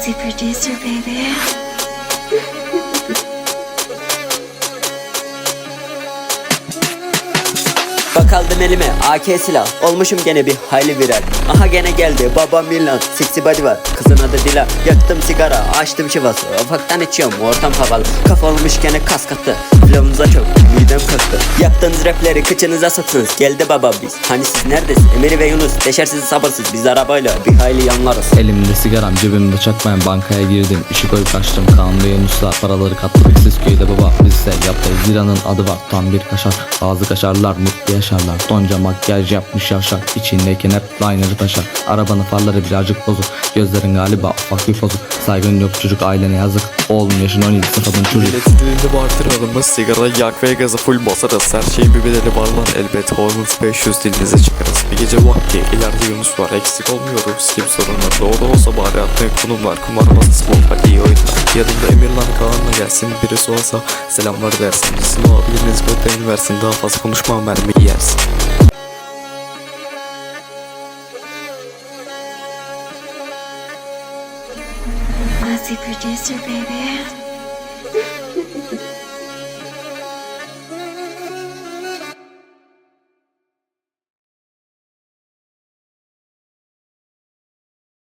Ozzy producer, baby. Bak elime AK silah. Olmuşum gene bir hayli viral. Aha gene geldi babam Milan. Sixty body var Kızın adı Dila. Yaktım sigara açtım şivası Ufaktan içiyorum ortam havalı. Kafa olmuş gene kas katı Flow'unuza çok midem kalktı Yaptığınız rapleri kıçınıza sıktınız Geldi baba biz. Hani siz neredesin Emiri ve Yunus Deşer sizi sabırsız. Biz arabayla bir hayli yanlarız. Elimde sigaram cebimde çakmayan bankaya girdim. İşi koyup kaçtım. Kaan ve Yunus'la paraları katladık Siz köyde baba bizse yaptığı Zira'nın adı var tam bir kaşar. Bazı kaşarlar mutlu yaşarlar. Donca makyaj yapmış yavşak. İçindeyken hep liner taşar. Arabanın farları birazcık bozuk. Gözlerin galiba ufak bir bozuk Saygın yok çocuk ailene yazık. Oğlum yaşın 17 sıfırın çocuk. Milletin dilini bartıralım Sigara yak ve gazı full basarız Her şeyin bir bedeli var lan elbet Hornets 500 dilinize çıkarız. Bir gece vakti ileride Yunus var. Eksik olmuyoruz. Kim sorunlar Doğru olsa bari atmayın konumlar. Kumar masası hadi iyi oyunlar Yanımda Emirlan Kaan'la gelsin. Birisi olsa selamlar dersin Bizim abimiz göklerini versin. Daha fazla konuşma mermi yersin. Producer, baby.